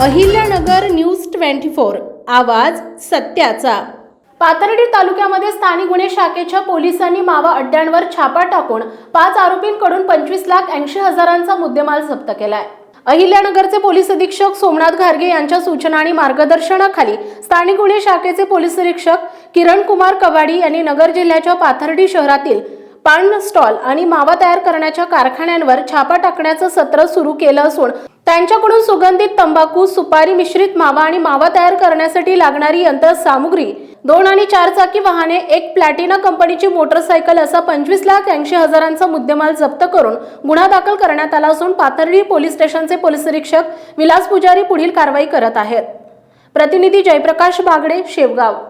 Ahilyanagar news twenty four आवाज सत्याचा. पाथर्डी तालुक्यामध्ये स्थानिक गुन्हे शाखेच्या पोलिसांनी मावा अड्ड्यांवर छापा टाकून पाच आरोपींकडून पंचवीस लाख ऐंशी हजारांचा मुद्देमाल जप्त केलाय. अहिल्यानगरचे पोलीस अधीक्षक सोमनाथ घारगे यांच्या सूचना आणि मार्गदर्शनाखाली स्थानिक गुन्हे शाखेचे पोलीस अधीक्षक किरण कुमार कवाडी यांनी नगर जिल्ह्याच्या पाथर्डी शहरातील पान स्टॉल आणि मावा तयार करण्याच्या कारखान्यांवर छापा टाकण्याचं सत्र सुरू केलं असून त्यांच्याकडून सुगंधित तंबाखू सुपारी मिश्रित मावा आणि मावा तयार करण्यासाठी लागणारी यंत्रसामुग्री दोन आणि चार चाकी वाहने एक प्लॅटिना कंपनीची मोटरसायकल असा पंचवीस लाख ऐंशी हजारांचा मुद्देमाल जप्त करून गुन्हा दाखल करण्यात आला असून पाथर्डी पोलीस स्टेशनचे पोलीस निरीक्षक विलास पुजारी पुढील कारवाई करत आहेत. प्रतिनिधी जयप्रकाश बागडे शेवगाव.